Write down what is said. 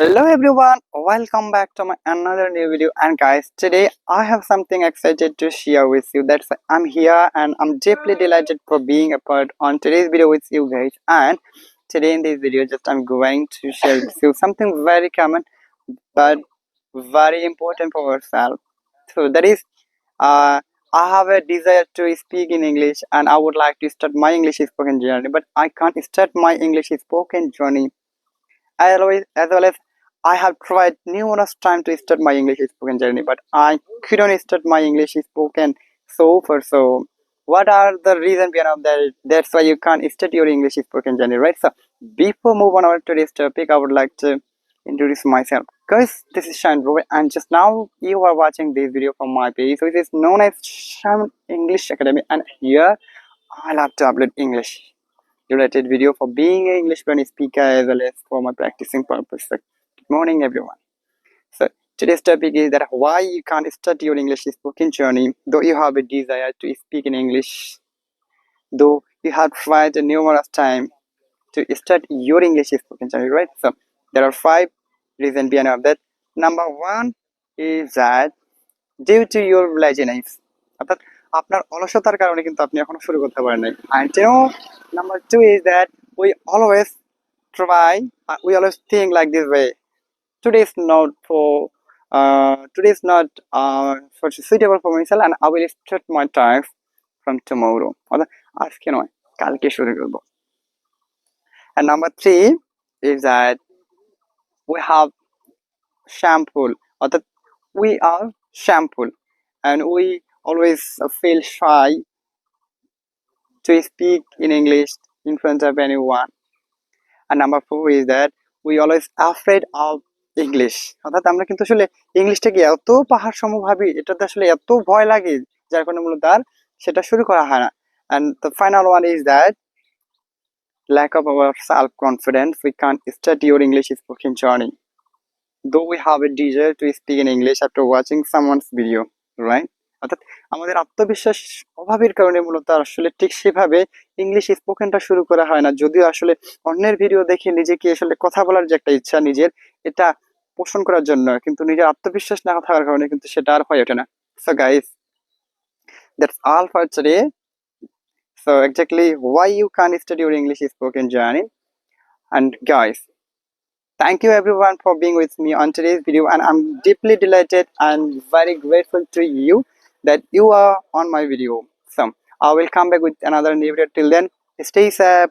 Hello everyone, welcome back to my another new video. And guys today I have something excited to share with you. That's I'm here and I'm deeply delighted for being a part on today's video with you guys. And today in this video just I'm going to share with you something very common but very important for ourselves. So that is uh, I have a desire to speak in English and I would like to start my English spoken journey but I can't start my English spoken journey. As as, as well as I have tried numerous times to start my English spoken journey, but I couldn't start my English spoken so far. So, what are the reason behind that? That's why you can't start your English spoken journey, right? So, before move on our today's topic, I would like to introduce myself. Guys, this is Shine Bro, and just now you are watching this video from my page, which is known as Shine English Academy, and here I love to upload English related video for being an English fluent speaker as well as for my practicing purpose. Morning, everyone. So today's topic is that why you can't start your English spoken journey, though you have a desire to speak in English, though you have tried numerous times to start your English spoken journey, right? So there are five reasons behind of that. Number one is that due to your laziness অর্থাৎ আপনার অলসতার কারণে কিন্তু আপনি এখনও শুরু করতে পারেন নাই you know number two is that we always try uh, we always think like this way today is not for uh, today is not uh, for suitable for myself and I will start my task from tomorrow অর্থাৎ আজকে নয় কালকে শুরু করবো and number three is that we have shameful অর্থাৎ we are shameful and we always feel shy to speak in English in front of anyone. And number four is that we always afraid of English অর্থাৎ আমরা কিন্তু আসলে ইংলিশটাকে এত পাহাড় সম ভাবি এটাতে আসলে এত ভয় লাগে, যার কারণে মূলত আর সেটা শুরু করা হয় না। And final one is that lack of our self confidence we can start your English spoken journey though we have a desire to speak in English after watching some ones video right অর্থাৎ আমাদের আত্মবিশ্বাস অভাবের কারণে মূলত আসলে ঠিক সেভাবে English স্পোকেনটা শুরু করা হয় না। যদিও আসলে অন্যের ভিডিও দেখে নিজেকে আসলে কথা বলার যে একটা ইচ্ছা নিজের, এটা পোষণ করার জন্য কিন্তু নিজের আত্মবিশ্বাস না থাকার কারণে কিন্তু সেটা আর হয়ে ওঠে না so guys that's all for today so exactly why you can't study your english spoken journey and guys thank you everyone for being with me on today's video and i'm deeply delighted and very grateful to you that you are on my video so i will come back with another new video till then stay safe